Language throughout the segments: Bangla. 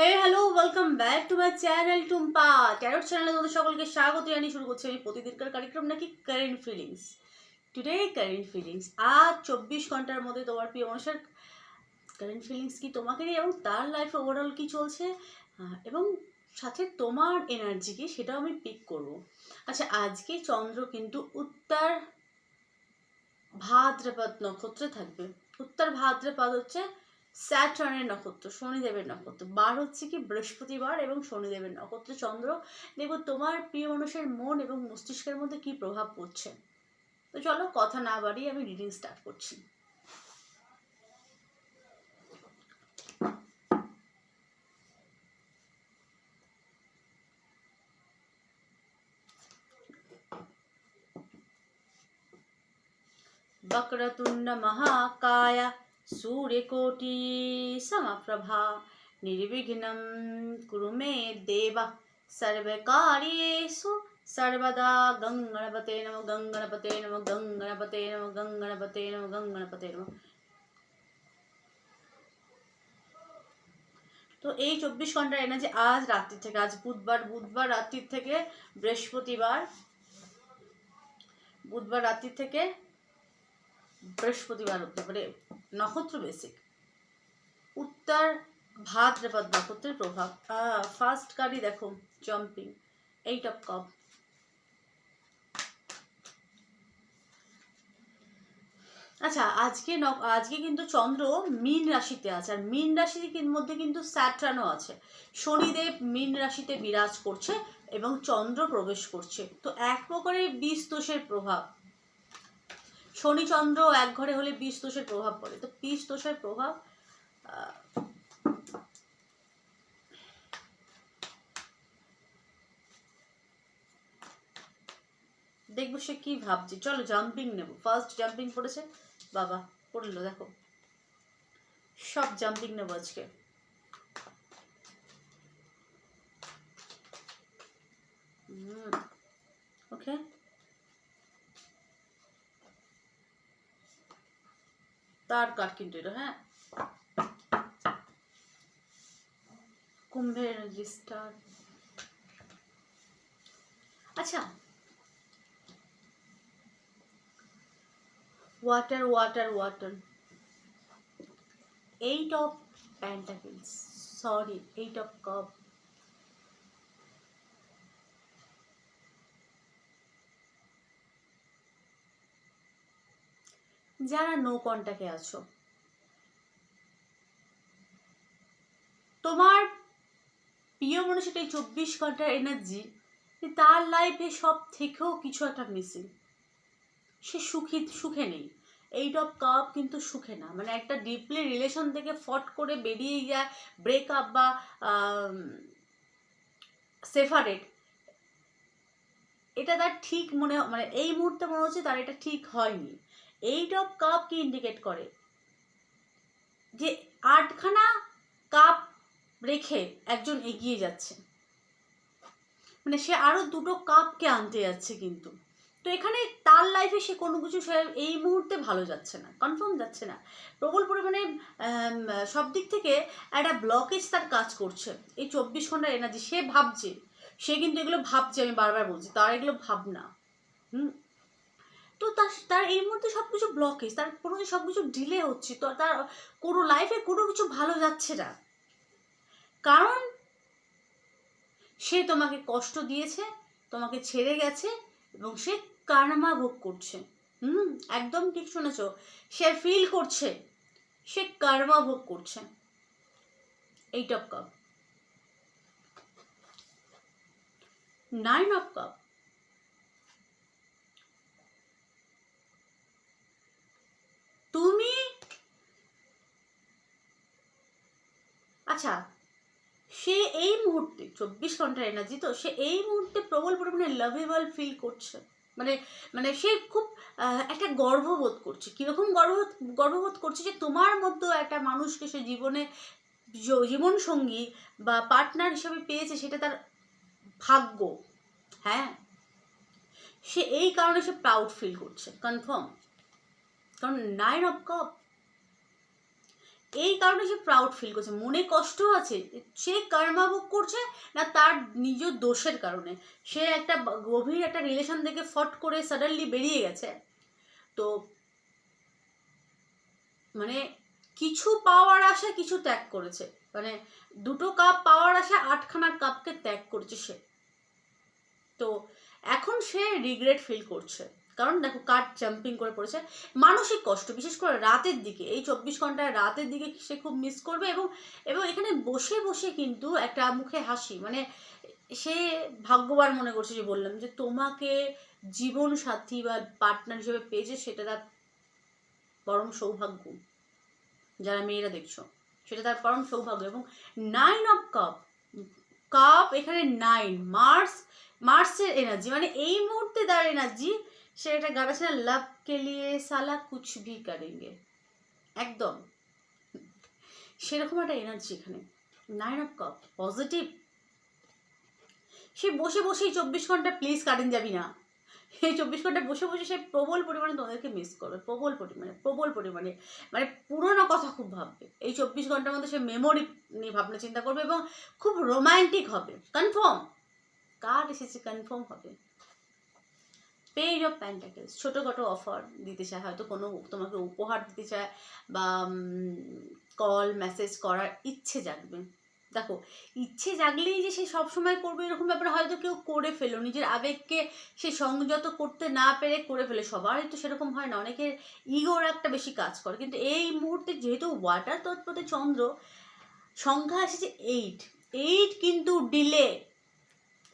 Hey hello welcome back to my channel Tumpa tarot চ্যানেলে তোমাদের সকলকে স্বাগত জানিয়ে শুরু করছি আমি প্রতিদিনকার কার্যক্রম নাকি current feelings today current feelings আজ চব্বিশ ঘণ্টার মধ্যে তোমার প্রিয় মানুষের কারেন্ট ফিলিংস কি তোমাকে নিয়ে এবং তার লাইফে ওভারঅল কি চলছে? এবং সাথে তোমার এনার্জি কি সেটাও আমি পিক করব। আচ্ছা আজকে চন্দ্র কিন্তু উত্তর ভাদ্রপদ নক্ষত্রে থাকবে। উত্তর ভাদ্রপদ হচ্ছে স্যাটার্নের নক্ষত্র শনিদেবের নক্ষত্র বার হচ্ছে কি বৃহস্পতিবার এবং শনিদেবের নক্ষত্র চন্দ্র দেখবো তোমার প্রিয় মানুষের মন এবং মস্তিষ্কের মধ্যে কি প্রভাব পড়ছে তো চলো কথা না বাড়িয়ে আমি রিডিং স্টার্ট করছি वक्रतुण्ड महाकाय सूर्यकोटि समप्रभा निर्विघ्नं कुरु मे देव सर्वकार्येषु सर्वदा गङ्गणपते नमः गङ्गणपते नमः गङ्गणपते नमः गङ्गणपते नमः गङ्गणपते नमः তো এই চব্বিশ ঘন্টার এনার্জি আজ রাত্রি থেকে আজ বুধবার বুধবার রাত্রির থেকে বৃহস্পতিবার বুধবার রাত্রি থেকে বৃহস্পতিবার পারে নক্ষত্র বেসিক উত্তর, ভাত ভাদ্রপদ নক্ষত্রের প্রভাব। ফার্স্ট কার্ডই দেখো জাম্পিং এইট অফ কাপ আচ্ছা আজকে আজকে কিন্তু চন্দ্র মীন রাশিতে আছে, আর মীন রাশির মধ্যে কিন্তু স্যাট্রানও আছে। শনিদেব মীন রাশিতে বিরাজ করছে এবং চন্দ্র প্রবেশ করছে। তো এক প্রকারের বিষ দোষের প্রভাব। শনি চন্দ্র এক ঘরে হলে বিষ দোষের প্রভাব পড়ে। তো বিষ দোষের প্রভাব দেখব সে কি ভাবছে। চলো জাম্পিং নেব। ফার্স্ট জাম্পিং পড়েছে। বাবা, পড়ল, দেখো। সব জাম্পিং নেব আজকে। ওকে তার কাঠ কিন্তু এটা হ্যাঁ? কুম্ভের এনার্জি স্টার আচ্ছা। Water water water eight of pentacles sorry eight of cup যারা নো কন্টাক্টে আছো। তোমার প্রিয় মানুষের এই চব্বিশ ঘণ্টার এনার্জি তার লাইফে সব থেকেও কিছু একটা মিসিং সে সুখী, সুখে নেই। এইট অফ কাপ কিন্তু সুখে না। মানে একটা ডিপলি রিলেশন থেকে ফট করে বেরিয়ে যায় ব্রেকআপ বা সেফারেট এটা তার ঠিক মনে মানে এই মুহূর্তে মনে হচ্ছে তার এটা ঠিক হয়নি। এইট অফ কাপ কি ইন্ডিকেট করে? যে আটখানা কাপ রেখে একজন এগিয়ে যাচ্ছে। মানে সে আরও দুটো কাপকে আনতে যাচ্ছে কিন্তু। তো এখানে তার লাইফে সে কোনো কিছু সে এই মুহূর্তে ভালো যাচ্ছে না কনফার্ম যাচ্ছে না। প্রবল পরিমাণে সব দিক থেকে একটা ব্লকেজ তার কাজ করছে। এই চব্বিশ ঘণ্টার এনার্জি সে ভাবছে, সে কিন্তু এগুলো ভাবছে, আমি বারবার বলছি, তার এগুলো ভাবনা। হুম? তো তার তার এই মুহূর্তে সব কিছু ব্লকেজ তার কোনো সব কিছু ডিলে হচ্ছে, তো তার কোনো লাইফে কোনো কিছু ভালো যাচ্ছে না। কারণ সে তোমাকে কষ্ট দিয়েছে, তোমাকে ছেড়ে গেছে এবং সে কার্মা ভোগ করছে। হুম, একদম ঠিক শুনেছ? সে ফিল করছে, সে কার্মা ভোগ করছে। Eight of cup nine of cup তুমি আচ্ছা সে এই মুহূর্তে, চব্বিশ ঘণ্টার এনার্জি তো, সে এই মুহূর্তে প্রবল পরিমাণে লাভেবল ফিল করছে। মানে মানে সে খুব একটা গর্ববোধ করছে। কীরকম গর্ব গর্ববোধ করছে যে তোমার মতো একটা মানুষকে সে জীবনে জীবন সঙ্গী বা পার্টনার হিসেবে পেয়েছে, সেটা তার ভাগ্য। হ্যাঁ? সে এই কারণে সে প্রাউড ফিল করছে। কনফার্ম কারণ নাইন অফ কাপ এই কারণে সে প্রাউড ফিল করছে। মনে কষ্ট আছে সে কর্মা ভোগ করছে না তার নিজ দোষের কারণে। সে একটা গভীর একটা রিলেশন থেকে ফট করে সাডেনলি বেরিয়ে গেছে। তো মানে কিছু পাওয়ার আশা কিছু ত্যাগ করেছে। মানে দুটো কাপ পাওয়ার আশা আটখানা কাপকে ত্যাগ করছে সে। তো এখন সে রিগ্রেট ফিল করছে। কারণ দেখো কাঠ জাম্পিং করে পড়েছে। মানসিক কষ্ট, বিশেষ করে রাতের দিকে। এই চব্বিশ ঘন্টায় রাতের দিকে সে খুব মিস করবে এবং এবং এখানে বসে বসে কিন্তু একটা মুখে হাসি। মানে সে ভাগ্যবান মনে করছে যে বললাম যে তোমাকে জীবন সাথী বা পার্টনার হিসেবে পেয়েছে সেটা তার পরম সৌভাগ্য। যারা মেয়েরা দেখছ, সেটা তার পরম সৌভাগ্য এবং নাইন অফ কাপ কাপ এখানে নাইন মার্স মার্সের এনার্জি মানে এই মুহূর্তে তার এনার্জি সে একটা গাটা ছিল লাভ কে লিয়ে সালা কুছ ভি করেঙ্গে একদম। সেরকম একটা এনার্জি এখানে। নাইন অফ কাপ পজিটিভ সে বসে বসেই চব্বিশ ঘণ্টা প্লিজ কারেন যাবি না। এই চব্বিশ ঘণ্টা বসে বসে সে প্রবল পরিমাণে তোমাদেরকে মিস করবে, প্রবল পরিমাণে প্রবল পরিমাণে। মানে পুরোনো কথা খুব ভাববে। এই চব্বিশ ঘণ্টার মধ্যে সে মেমোরি নিয়ে ভাবনা চিন্তা করবে এবং খুব রোমান্টিক হবে। কনফার্ম কার এসেছে কনফার্ম হবে? পেজ অফ প্যান্টাকেলস ছোটোখাটো অফার দিতে চায়, হয়তো কোনো তোমাকে উপহার দিতে চায় বা কল মেসেজ করার ইচ্ছে জাগবে। দেখো, ইচ্ছে জাগলেই যে সে সবসময় করবে এরকম ব্যাপার হয়তো কেউ করে ফেলো, নিজের আবেগকে সে সংযত করতে না পেরে করে ফেলে, সবারই তো সেরকম হয় না, অনেকের ইগোর একটা বেশি কাজ করে, কিন্তু এই মুহূর্তে যেহেতু ওয়াটার তৎপতে চন্দ্র, সংখ্যা এসেছে এইট এইট কিন্তু ডিলে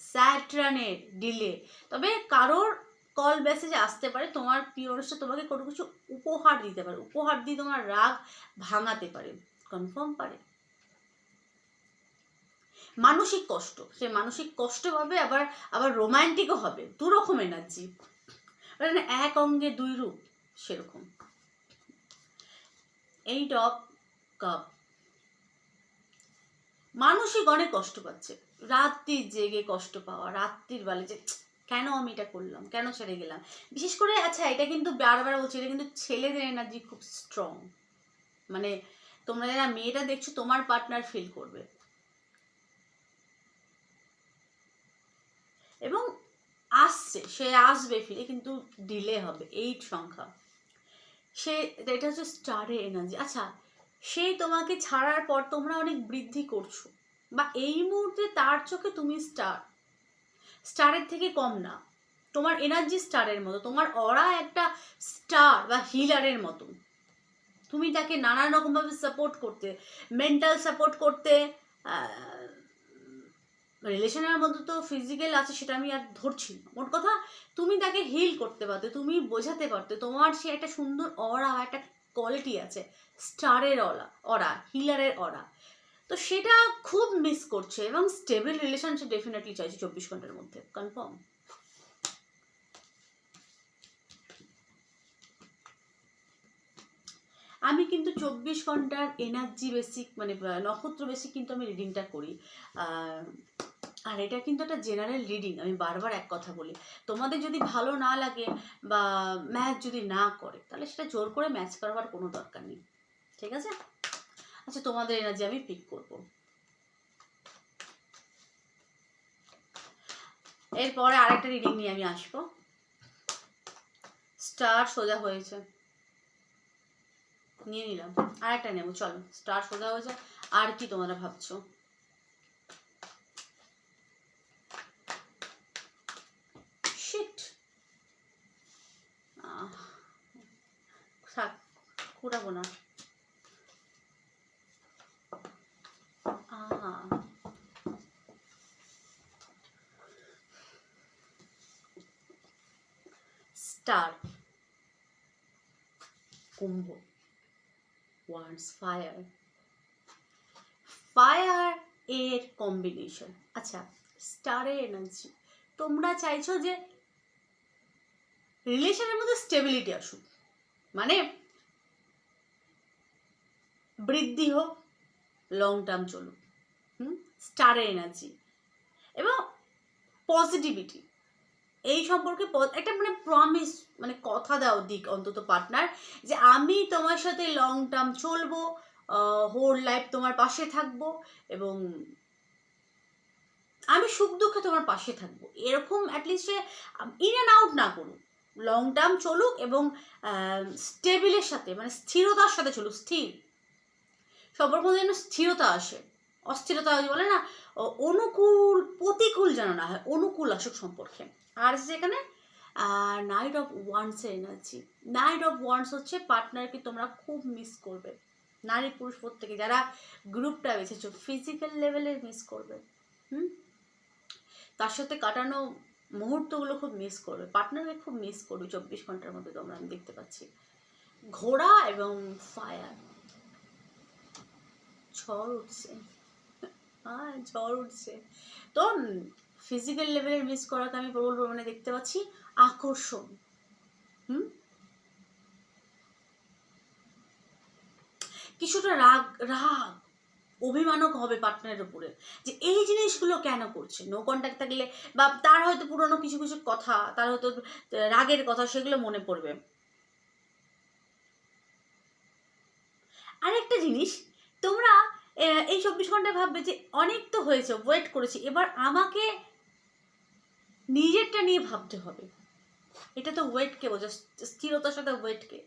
স্যাটরানের ডিলে তবে কারোর কল মেসেজ আসতে পারে, তোমার পিওরসটা তোমাকে কোনো কিছু উপহার দিতে পারে। উপহার দিয়ে তোমার রাগ ভাঙাতে পারে। কনফার্ম পারে। মানসিক কষ্ট, সে মানসিক কষ্ট হবে আবার আবার রোমান্টিকও হবে। দু রকম এনার্জি মানে এক অঙ্গে দুই রূপ, সেরকম। Eight of cup. মানসিক অনেক কষ্ট পাচ্ছে। রাত্রির জেগে কষ্ট পাওয়া, রাত্রির বেলা যে কেন আমি এটা করলাম? কেন ছেড়ে গেলাম? বিশেষ করে আচ্ছা এটা কিন্তু বারবার বলছি, এটা কিন্তু ছেলেদের এনার্জি খুব স্ট্রং মানে তোমরা যারা মেয়েটা দেখছ, তোমার পার্টনার ফিল করবে। এবং আসছে, সে আসবে ফিরে, কিন্তু ডিলে হবে এইট সংখ্যা। সে, এটা হচ্ছে স্টারের এনার্জি আচ্ছা সে তোমাকে ছাড়ার পর তোমরা অনেক বৃদ্ধি করছ, বা এই মুহূর্তে তার চোখে তুমি স্টার স্টারের থেকে কম না। তোমার এনার্জি স্টারের মতো, তোমার অরা একটা স্টার বা হিলারের মতো। তুমি তাকে নানান রকমভাবে সাপোর্ট করতে মেন্টাল সাপোর্ট করতে রিলেশনের মধ্যে তো ফিজিক্যাল আছে সেটা আমি আর ধরছি না। মোট কথা, তুমি তাকে হিল করতে পারতে, তুমি বোঝাতে পারতে, তোমার সে একটা সুন্দর অরা একটা কোয়ালিটি আছে, স্টারের অরা অরা হিলারের অরা তো সেটা খুব মিস করছে এবং স্টেবল রিলেশনশিপ ডেফিনেটলি চাইছে চব্বিশ ঘণ্টার মধ্যে কনফার্ম আমি কিন্তু চব্বিশ ঘণ্টার এনার্জি বেসিক মানে নক্ষত্র বেসিক কিন্তু আমি রিডিংটা করি। আর এটা কিন্তু একটা জেনারেল রিডিং আমি বারবার এক কথা বলি। তোমাদের যদি ভালো না লাগে বা ম্যাচ যদি না করে, তাহলে সেটা জোর করে ম্যাচ করবার কোনো দরকার নেই। ঠিক আছে? আচ্ছা তোমাদের এনার্জি আমি পিক করব। এরপরে আরেকটা রিডিং নিয়ে আমি আসব। স্টার সোজা হয়েছে। নিয়ে নিলাম। আরেকটা নেব, চলো। স্টার সোজা হয়েছে। আর কি তোমরা ভাবছ? থাক, কুড়াবো না আহ স্টার কুম্ভ ওয়ান্স ফায়ার ফায়ার এর কম্বিনেশন আচ্ছা স্টারের এনার্জি তোমরা চাইছো যে রিলেশনের মধ্যে স্টেবিলিটি আসুক। মানে বৃদ্ধি হোক লং টার্ম চলুক। হুম? স্টারের এনার্জি এবং পজিটিভিটি এই সম্পর্কে একটা মানে প্রমিস মানে কথা দাও দিক অন্তত পার্টনার যে আমি তোমার সাথে লং টার্ম চলবো হোল লাইফ তোমার পাশে থাকব এবং আমি সুখ দুঃখে তোমার পাশে থাকব। এরকম অ্যাটলিস্ট ইন অ্যান্ড আউট না করুক। লং টার্ম চলুক এবং স্টেবিলের সাথে মানে স্থিরতার সাথে চলুক, স্থির। সম্পর্ক যেন স্থিরতা আসে। অস্থিরতা বলে না অনুকূল, প্রতিকূল যেন না হয়, অনুকূল আসুক সম্পর্কে। আর যেখানে নাইট অফ ওয়ান্সের এনার্জি নাইট অফ ওয়ান্স হচ্ছে পার্টনারকে তোমরা খুব মিস করবে। নারী পুরুষ প্রত্যেকে, যারা গ্রুপটা বেছেছো ফিজিক্যাল লেভেলে মিস করবে। হুম? তার সাথে কাটানো মুহূর্তগুলো খুব মিস করবে। পার্টনারকে খুব মিস করবে, চব্বিশ ঘণ্টার মধ্যে তোমরা, আমি দেখতে পাচ্ছি। ঘোড়া এবং ফায়ার ঝড় উঠছে। হ্যাঁ ঝড় উঠছে। তো ফিজিক্যাল লেভেলের মিস করাকে আমি প্রবল প্রমাণে দেখতে পাচ্ছি, আকর্ষণ। হুম? কিছুটা রাগ রাগ অভিমানক হবে পার্টনারের উপরে যে এই জিনিসগুলো কেন করছে? নো কন্ট্যাক্ট থাকলে বা তার হয়তো পুরনো কিছু কিছু কথা, তার হয়তো রাগের কথা সেগুলো মনে পড়বে। আরেকটা জিনিস, তোমরা এই চব্বিশ ঘন্টায় ভাববে যে অনেক তো হয়েছে ওয়েট করেছি। এবার আমাকে নিজেরটা নিয়ে ভাবতে হবে। এটা তো ওয়েটকে বোঝা স্থিরতার সাথে ওয়েটকে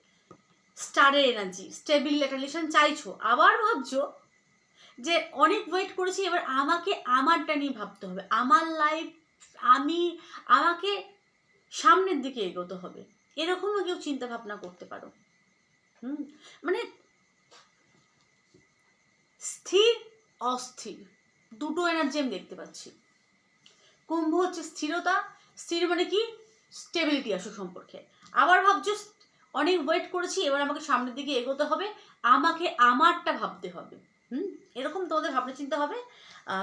স্টারের এনার্জি স্টেবিল রিলেশন চাইছো, আবার ভাবছ যে অনেক ওয়েট করেছি, এবার আমাকে আমারটা নিয়ে ভাবতে হবে। আমার লাইফ আমি, আমাকে সামনের দিকে এগোতে হবে। এরকমও কেউ চিন্তা ভাবনা করতে পারো। হুম? মানে স্থির, অস্থির। দুটো এনার্জি আমি দেখতে পাচ্ছি। কুম্ভ হচ্ছে স্থিরতা। স্থির মানে কি? স্টেবিলিটি আসো সম্পর্কে। আবার ভাবছ, অনেক ওয়েট করেছি, এবার আমাকে সামনের দিকে এগোতে হবে। আমাকে আমারটা ভাবতে হবে। হুম? এরকম তোমাদের ভাবনা চিন্তা হবে।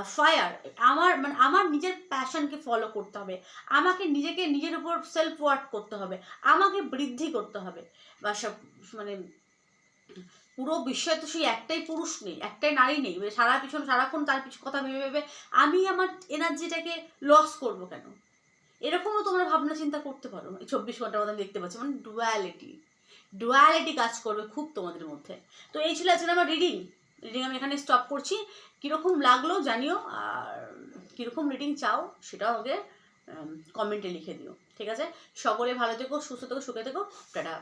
ফায়ার আমার মানে আমার নিজের প্যাশনকে ফলো করতে হবে। আমাকে নিজেকে নিজের উপর সেলফ ওয়ার্ক করতে হবে। আমাকে বৃদ্ধি করতে হবে। বা সব মানে পুরো বিশ্বে তো সেই একটাই পুরুষ নেই, একটাই নারী নেই সারা পিছন, সারাক্ষণ তার পিছু কথা ভেবে ভেবে আমি আমার এনার্জিটাকে লস করব কেন? এরকমও তোমরা ভাবনা চিন্তা করতে পারো, এই চব্বিশ ঘণ্টার মধ্যে দেখতে পাচ্ছি মানে ডুয়ালিটি ডুয়ালিটি কাজ করবে খুব তোমাদের মধ্যে। তো এই ছিল আজকে আমার রিডিং রিডিং আমি এখানে স্টপ করছি। কীরকম লাগল জানিও, আর কীরকম রিডিং চাও সেটাও আমাকে কমেন্টে লিখে দিও, ঠিক আছে? সকলে ভালো থেকো, সুস্থ থেকো, সুখে থেকো, টাটা।